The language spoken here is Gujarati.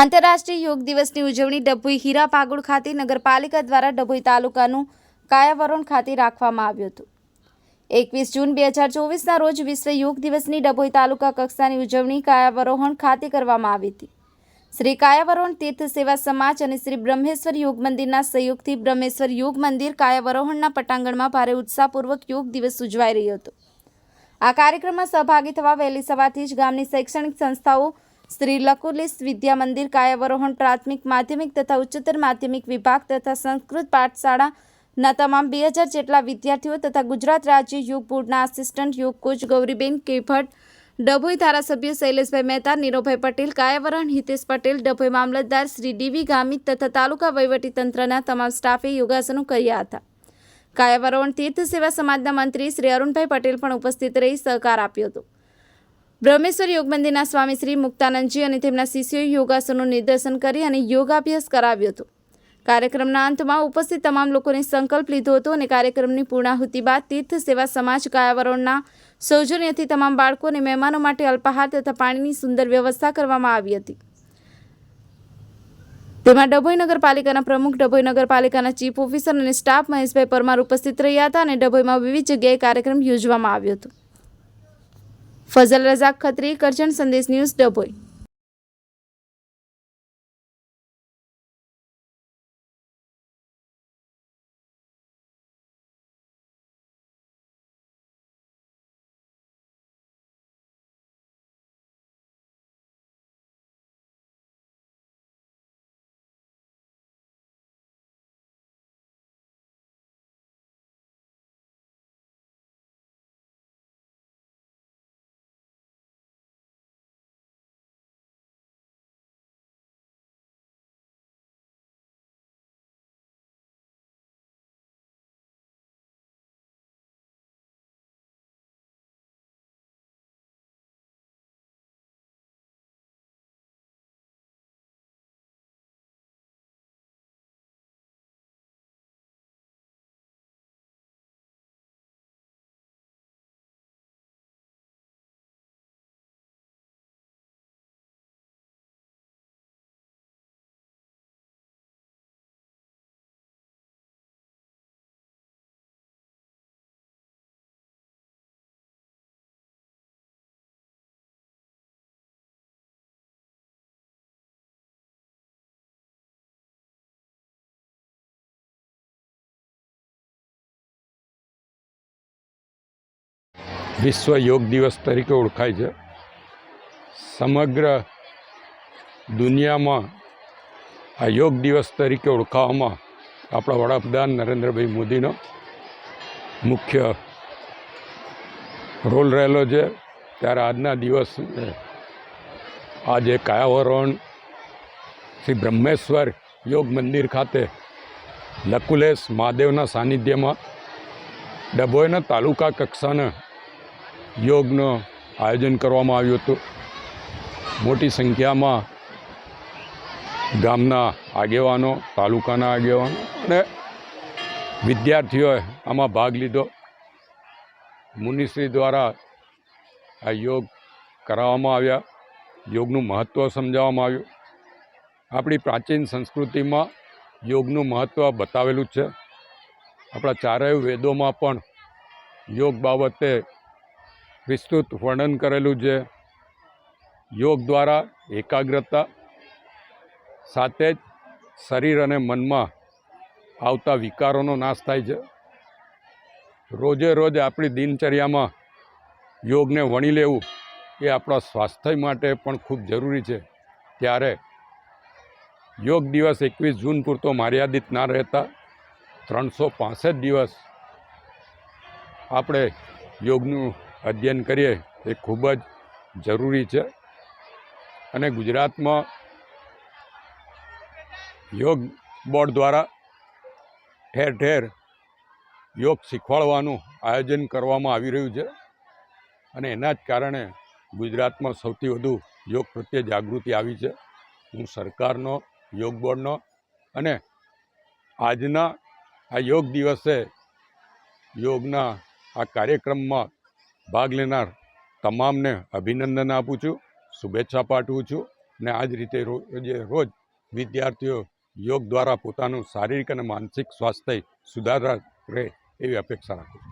આંતરરાષ્ટ્રીય યોગ દિવસની ઉજવણી ડભોઈ હીરા પાગુડ ખાતે નગરપાલિકા દ્વારા ડભોઈ તાલુકાનું કાયાવરણ ખાતે રાખવામાં આવ્યું હતું. એકવીસ જૂન બે હજાર ચોવીસના રોજ વિશ્વ યોગ દિવસની ડભોઈ તાલુકા કક્ષાની ઉજવણી કાયાવરોહણ ખાતે કરવામાં આવી હતી. શ્રી કાયાવરોહણ તીર્થ સેવા સમાજ અને શ્રી બ્રહ્મેશ્વર યોગ મંદિરના સહયોગથી બ્રહ્મેશ્વર યોગ મંદિર કાયાવરોહણના પટાંગણમાં ભારે ઉત્સાહપૂર્વક યોગ દિવસ ઉજવાઈ રહ્યો હતો. આ કાર્યક્રમમાં સહભાગી થવા વહેલી સવારથી જ ગામની શૈક્ષણિક સંસ્થાઓ શ્રી લકુલિસ વિદ્યા મંદિર, કાયાવરોહણ, પ્રાથમિક માધ્યમિક તથા ઉચ્ચતર માધ્યમિક વિભાગ તથા સંસ્કૃત પાઠશાળાના તમામ બે હજાર જેટલા વિદ્યાર્થીઓ તથા ગુજરાત રાજ્ય યોગ બોર્ડના આસિસ્ટન્ટ યોગ કોચ ગૌરીબેન કેભટ, ડભોઈ ધારાસભ્ય શૈલેષભાઈ મહેતા નીરોભાઈ પટેલ કાયાવરણ હિતેશ પટેલ, ડભોઈ મામલતદાર શ્રી ડીવી ગામિત તથા તાલુકા વહીવટીતંત્રના તમામ સ્ટાફે યોગાસનો કર્યા હતા. કાયાવરોહણ તીર્થ સેવા સમાજના મંત્રી શ્રી અરુણભાઈ પટેલ પણ ઉપસ્થિત રહી સહકાર આપ્યો હતો. બ્રહ્મેશ્વર યોગ મંદિરના સ્વામી શ્રી મુક્તાનંદજી અને તેમના શિષ્યોએ યોગાસનનું નિદર્શન કરી અને યોગાભ્યાસ કરાવ્યો હતો. કાર્યક્રમના અંતમાં ઉપસ્થિત તમામ લોકોને સંકલ્પ લીધો હતો અને કાર્યક્રમની પૂર્ણાહુતિ બાદ તીર્થ સેવા સમાજ કાયાવરણના સૌજન્યથી તમામ બાળકો અને મહેમાનો માટે અલ્પાહાર તથા પાણીની સુંદર વ્યવસ્થા કરવામાં આવી હતી. તેમાં ડભોઈ નગરપાલિકાના પ્રમુખ, ડભોઈ નગરપાલિકાના ચીફ ઓફિસર અને સ્ટાફ મહેશભાઈ પરમાર ઉપસ્થિત રહ્યા હતા અને ડભોઈમાં વિવિધ જગ્યાએ કાર્યક્રમ યોજવામાં આવ્યો હતો. ફઝલ રઝાક ખત્રી કરજણ સંદેશ ન્યૂઝ ડભોઈ. વિશ્વ યોગ દિવસ તરીકે ઓળખાય છે. સમગ્ર દુનિયામાં આ યોગ દિવસ તરીકે ઓળખાવામાં આપણા વડાપ્રધાન નરેન્દ્રભાઈ મોદીનો મુખ્ય રોલ રહેલો છે. ત્યારે આજના દિવસ, આજે કાયાવરણ શ્રી બ્રહ્મેશ્વર યોગ મંદિર ખાતે લકુલેશ મહાદેવના સાનિધ્યમાં ડભોઈના તાલુકા કક્ષાના યોગનું આયોજન કરવામાં આવ્યું હતું. મોટી સંખ્યામાં ગામના આગેવાનો, તાલુકાના આગેવાનો અને વિદ્યાર્થીઓએ આમાં ભાગ લીધો. મુનિશ્રી દ્વારા આ યોગ કરાવવામાં આવ્યા. યોગનું મહત્ત્વ સમજાવવામાં આવ્યું. આપણી પ્રાચીન સંસ્કૃતિમાં યોગનું મહત્ત્વ બતાવેલું છે. આપણા ચારેય વેદોમાં પણ યોગ બાબતે વિસ્તૃત વર્ણન કરેલું છે. યોગ દ્વારા એકાગ્રતા સાથે જ શરીર અને મનમાં આવતા વિકારોનો નાશ થાય છે. રોજે રોજ આપણી દિનચર્યામાં યોગને વણી લેવું એ આપણા સ્વાસ્થ્ય માટે પણ ખૂબ જરૂરી છે. ત્યારે યોગ દિવસ એકવીસ જૂન પૂરતો મર્યાદિત ના રહેતા ત્રણસો પાસઠ દિવસ આપણે યોગનું અધ્યયન કરીએ એ ખૂબ જ જરૂરી છે. અને ગુજરાતમાં યોગ બોર્ડ દ્વારા ઠેર ઠેર યોગ શીખવાડવાનું આયોજન કરવામાં આવી રહ્યું છે. અને એના જ કારણે ગુજરાતમાં સૌથી વધુ યોગ પ્રત્યે જાગૃતિ આવી છે. હું સરકારનો, યોગ બોર્ડનો અને આજના આ યોગ દિવસે યોગના આ કાર્યક્રમમાં ભાગ લેનાર તમામને અભિનંદન આપું છું, શુભેચ્છા પાઠવું છું ને આ જ રીતે રોજે રોજ વિદ્યાર્થીઓ યોગ દ્વારા પોતાનું શારીરિક અને માનસિક સ્વાસ્થ્ય સુધારા રહે એવી અપેક્ષા રાખું છું.